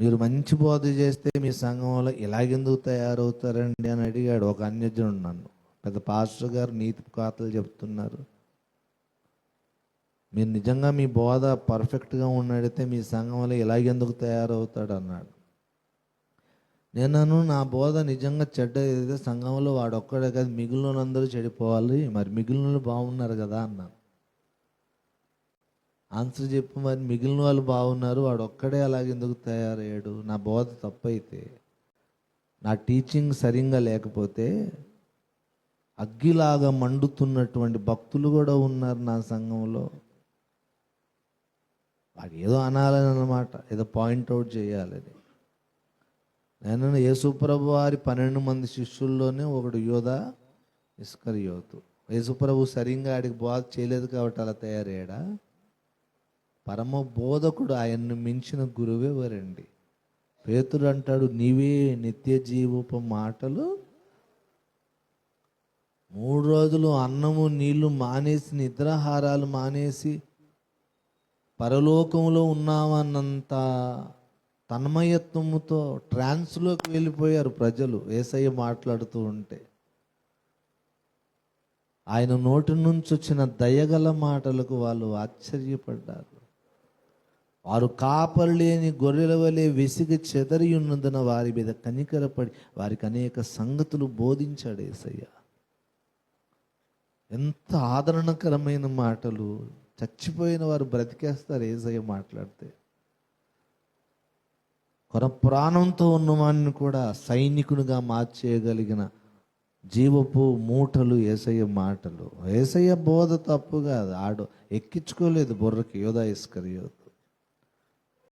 మీరు మంచి బోధ చేస్తే మీ సంఘంలో ఇలాగెందుకు తయారవుతారండి అని అడిగాడు ఒక అన్యజనుడు నన్ను. పెద్ద పాస్టర్ గారు నీతి కాతలు చెప్తున్నారు. మీరు నిజంగా మీ బోధ పర్ఫెక్ట్గా ఉన్నడితే మీ సంఘంలో ఇలాగెందుకు తయారవుతాడు అన్నాడు. నేను నా బోధ నిజంగా చెడ్డ ఏదైతే సంఘంలో వాడు ఒక్కడే కాదు మిగిలినందరూ చెడిపోవాలి మరి మిగిలిన బాగున్నారు కదా అన్నాను. ఆన్సర్ చెప్పు మరి మిగిలిన వాళ్ళు బాగున్నారు వాడు ఒక్కడే అలాగే ఎందుకు తయారయ్యాడు? నా బోధ తప్పైతే నా టీచింగ్ సరిగ్గా లేకపోతే అగ్గిలాగా మండుతున్నటువంటి భక్తులు కూడా ఉన్నారు నా సంఘంలో. వాడు ఏదో అనాలని అనమాట ఏదో పాయింట్అవుట్ చేయాలని. నేను యేసుప్రభు వారి పన్నెండు మంది శిష్యుల్లోనే ఒకడు యోధ ఇస్కర్ యోతు యేసుప్రభు సరిగ్గా ఆడికి బోధ చేయలేదు కాబట్టి అలా తయారయ్యాడా? పరమ బోధకుడు ఆయన్ను మించిన గురువెవరండి పేతుడు అంటాడు నీవే నిత్య జీవపు మాటలు. మూడు రోజులు అన్నము నీళ్ళు మానేసి నిద్రాహారాలు మానేసి పరలోకంలో ఉన్నామన్నంత తన్మయత్వముతో ట్రాన్స్లోకి వెళ్ళిపోయారు ప్రజలు ఏసయ్య మాట్లాడుతూ ఉంటే. ఆయన నోటి నుంచి వచ్చిన దయగల మాటలకు వాళ్ళు ఆశ్చర్యపడ్డారు. వారు కాపరు లేని గొర్రెల వలె విసిగి చెదరి ఉన్నందున వారి మీద కనికరపడి వారికి అనేక సంగతులు బోధించాడు ఏసయ్య. ఎంత ఆదరణకరమైన మాటలు. చచ్చిపోయిన వారు బ్రతికేస్తారు ఏసయ్య మాట్లాడితే. కొర ప్రాణంతో ఉన్నవాడిని కూడా సైనికునిగా మార్చేయగలిగిన జీవపు మూటలు ఏసయ్య మాటలు. ఏసయ్య బోధ తప్పు కాదు. ఆడు ఎక్కించుకోలేదు బుర్రకి యోధా ఇస్కరియోత్.